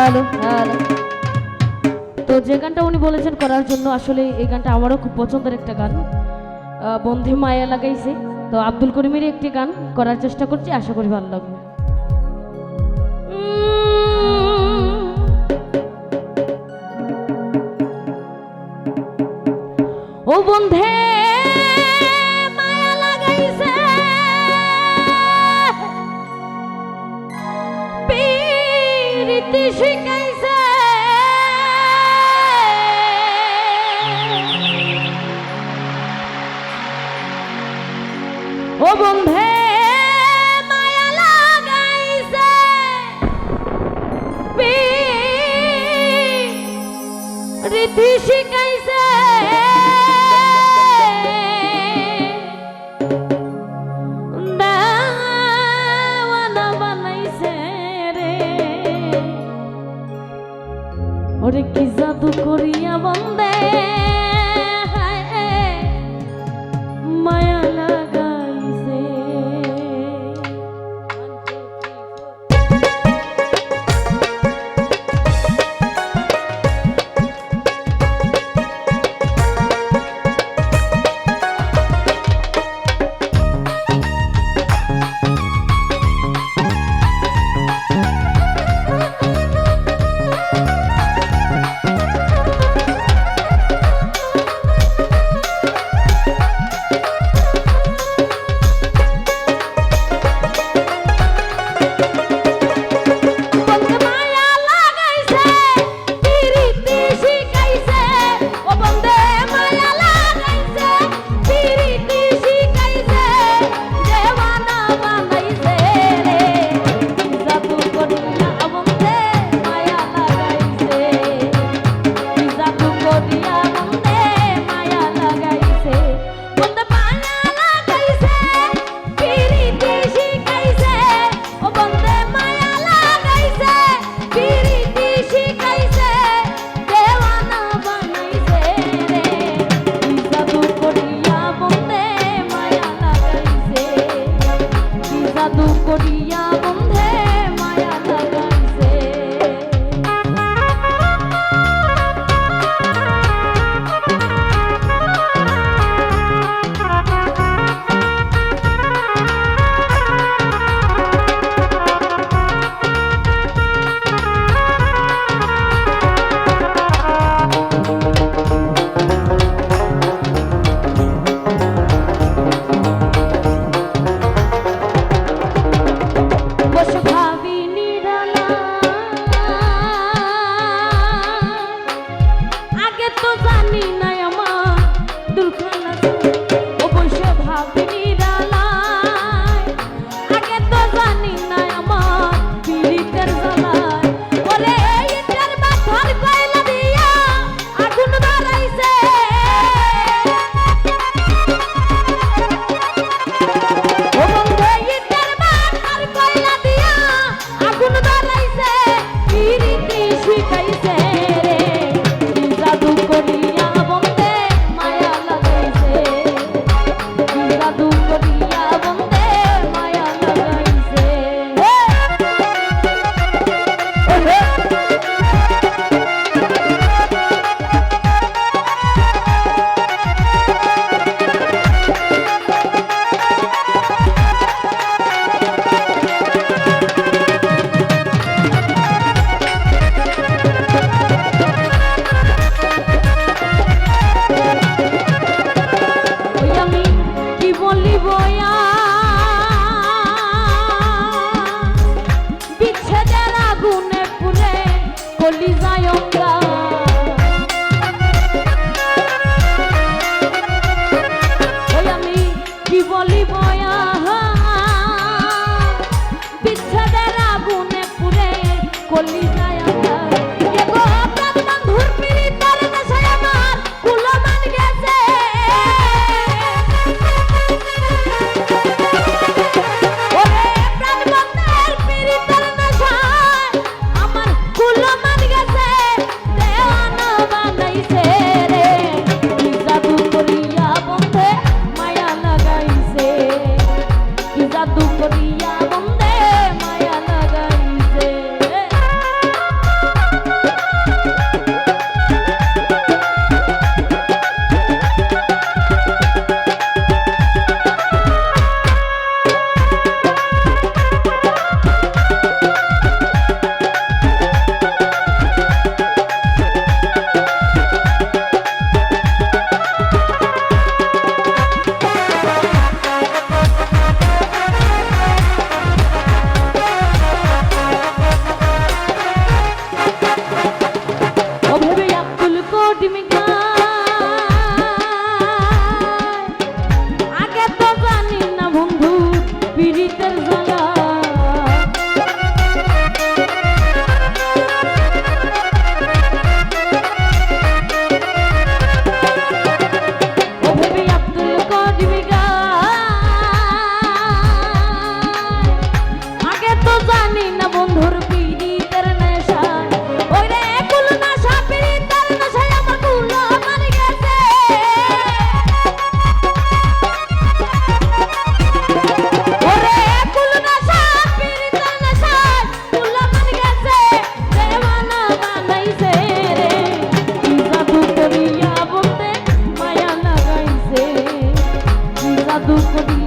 Hello hello তো যে গানটা উনি বলেছেন করার জন্য আসলে এই গানটা আমারও খুব পছন্দের একটা গান। বন্ধে মায়া লাগাইছে। তো আব্দুল করিমেরই একটি গান করার চেষ্টা করছি, আশা করি ভালো লাগবে। ও বন্ধে নীতি শিখাইছে। ও বন্ধে মায়া লাগাইছে। রীতি শিখাই করিয়া বন্দ do combinado.